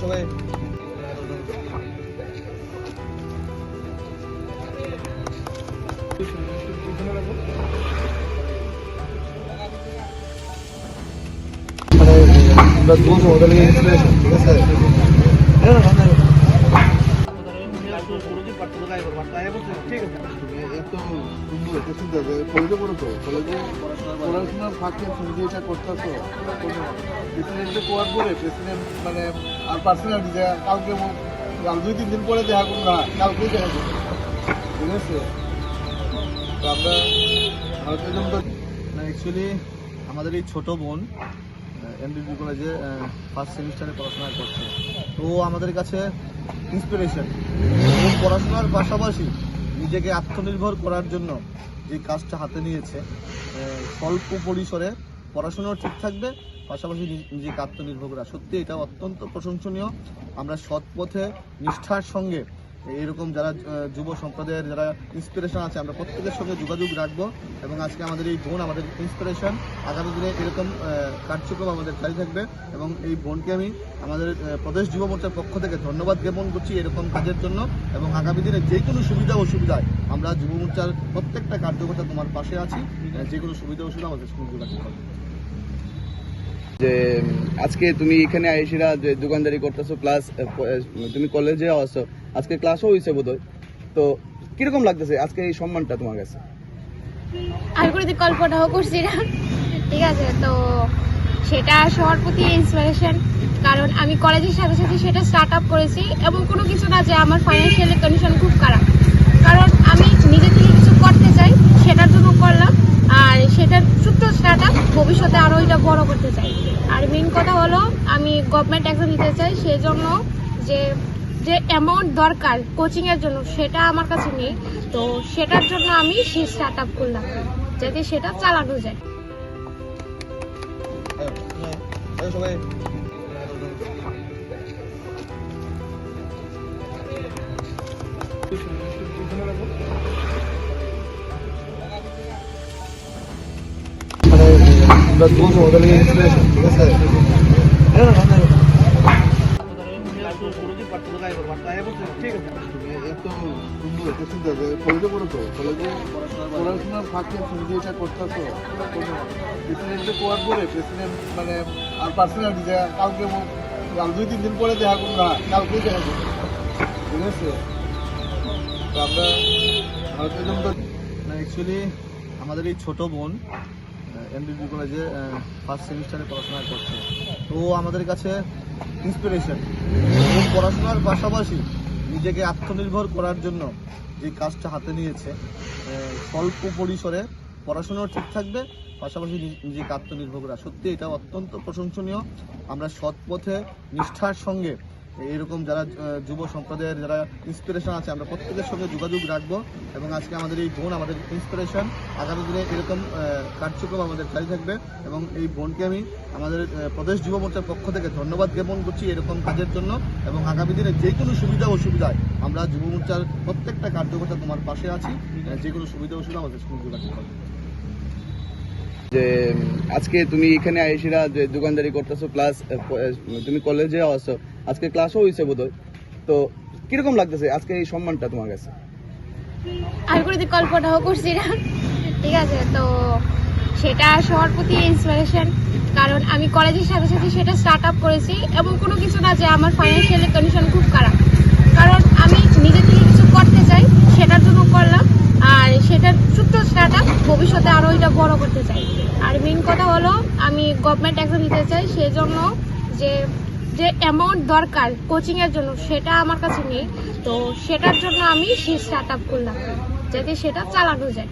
সবাই মানে আমরা দুজন হোটেলে গিয়েছিলাম ঠিক আছে? সুন্দর একটা চিন্তা কলেজে পড়ো তো কলেজে পড়াশোনার ফাঁকে তুমি যে এটা করতেছো? প্রেসিডেন্টকে কোয়ার পরে প্রেসিডেন্ট মানে আর পার্সোনাল যে কালকে কাল দুই, তিন দিন পরে দেখা করব না কালকেই দেখা করব ঠিক আছে? আমরা ভারতীয় জনতা অ্যাকচুয়ালি আমাদের এই ছোট বোন এমবিবি কলেজে ফার্স্ট সেমিস্টারে পড়াশোনা করছে। তো আমাদের কাছে ইন্সপিরেশন পড়াশোনার পাশাপাশি নিজেকে আত্মনির্ভর করার জন্য যে কাজটা হাতে নিয়েছে স্বল্প পরিসরে পড়াশোনাও ঠিক থাকবে, পাশাপাশি নিজ- নিজেকে আত্মনির্ভর করা। সত্যি এটা অত্যন্ত প্রশংসনীয়। আমরা সৎ পথে নিষ্ঠার সঙ্গে এরকম যারা যুব সম্প্রদায়ের যারা ইন্সপিরেশন আছে, আমরা প্রত্যেকের সঙ্গে যোগাযোগ রাখব এবং আজকে আমাদের এই বোন আমাদের ইন্সপিরেশন আগামী দিনে এরকম কার্যক্রম আমাদের জারি থাকবে এবং এই বোনকে আমি আমাদের প্রদেশ যুব মোর্চার পক্ষ থেকে ধন্যবাদ জ্ঞাপন করছি এরকম কাজের জন্য এবং আগামী দিনে যে কোনো সুবিধা অসুবিধায় আমরা যুব মোর্চার প্রত্যেকটা কার্যকর্তা তোমার পাশে আছি। যে কোনো সুবিধা অসুবিধা আমাদের সঙ্গে যোগাযোগ করবে। যে, আজকে তুমি এখানে আইসিরা যে দোকানদারি করতেছো প্লাস তুমি কলেজে আসো আজকে ক্লাসও হয়েছে বোধহয়। তো কীরকম লাগতেছে আজকে এই সম্মানটা তোমার কাছে? আমি কোনো কল্পনাও করছি না। ঠিক আছে, তো সেটা সবার প্রতি ইন্সপিরেশন কারণ আমি কলেজের সাথে সাথে সেটা স্টার্ট আপ করেছি এবং কোনো কিছু না যে আমার ফাইন্যান্সিয়াল কন্ডিশন খুব খারাপ। কারণ আমি নিজে থেকে কিছু করতে চাই, সেটার জন্য করলাম। আর সেটার ছোট্ট স্টার্ট আপ ভবিষ্যতে আরও এটা বড় করতে চাই। আর মেন কথা হলো, আমি গভর্নমেন্ট এক্সাম দিতে চাই সেই জন্য যে যে অ্যামাউন্ট দরকার কোচিংয়ের জন্য সেটা আমার কাছে নেই। তো সেটার জন্য আমি সেই স্টার্ট আপ করলাম যাতে সেটা চালানো যায়। হ্যাঁ, হ্যাঁ, যে কলেজে পড়ো তো কলেজে পড়াশোনার ফাঁকে তুমি এটা করতেছো। প্রেসিডেন্টকে কোয়ার পরে প্রেসিডেন্ট মানে আর পার্সোনাল যে কালকে কাল দুই, তিন দিন পরে দেখা করব না কালকেই দেখা করব ঠিক আছে? আমরা ভারতীয় জনতা অ্যাকচুয়ালি আমাদের এই ছোট বোন এম এমবিবি কলেজে ফার্স্ট সেমিস্টারে পড়াশোনা করছে। তো আমাদের কাছে ইন্সপিরেশন পড়াশোনার পাশাপাশি নিজেকে আত্মনির্ভর করার জন্য যে কাজটা হাতে নিয়েছে। স্বল্প পরিসরে পড়াশোনাও ঠিক থাকবে, পাশাপাশি নিজ- নিজেকে আত্মনির্ভর করা। সত্যি এটা অত্যন্ত প্রশংসনীয়। আমরা সৎ পথে নিষ্ঠার সঙ্গে এরকম যারা যুব সম্প্রদায়ের যারা ইন্সপিরেশন আছে, আমরা প্রত্যেকের সঙ্গে যোগাযোগ রাখব এবং আজকে আমাদের এই বোন আমাদের ইন্সপিরেশন আগামী দিনে এরকম কার্যক্রম আমাদের জারি থাকবে এবং এই বোনকে আমি আমাদের প্রদেশ যুব মোর্চার পক্ষ থেকে ধন্যবাদ জ্ঞাপন করছি এরকম কাজের জন্য এবং আগামী দিনে যে কোনো সুবিধা অসুবিধায় আমরা যুব মোর্চার প্রত্যেকটা কার্যকর্তা তোমার পাশে আছি। যে কোনো সুবিধা অসুবিধা আমাদের সঙ্গে যোগাযোগ করবে যে, আজকে তুমি এখানে আইসিরা যে দোকানদারি করতেছো প্লাস তুমি কলেজে আসো আজকে ক্লাসও হয়েছে বোধহয়। তো কীরকম লাগতেছে আজকে এই সম্মানটা তোমার কাছে? আমি কোনো কল্পনাও করছি না ঠিক আছে, তো সেটা সবার প্রতি ইন্সপিরেশন কারণ আমি কলেজের সাথে সাথে সেটা স্টার্ট আপ করেছি এবং কোনো কিছু না যে আমার ফাইন্যান্সিয়াল কন্ডিশন খুব খারাপ। কারণ আমি নিজে থেকে কিছু করতে চাই, সেটার জন্য করলাম। আর সেটার ছোট্ট স্টার্ট আপ ভবিষ্যতে আরও এটা বড় করতে চাই। আর মেন কথা হলো, আমি গভর্নমেন্ট এক্সাম দিতে চাই সেই জন্য যে যে অ্যামাউন্ট দরকার কোচিংয়ের জন্য, সেটা আমার কাছে নেই। তো সেটার জন্য আমি সেই স্টার্ট আপ করলাম যাতে সেটা চালানো যায়।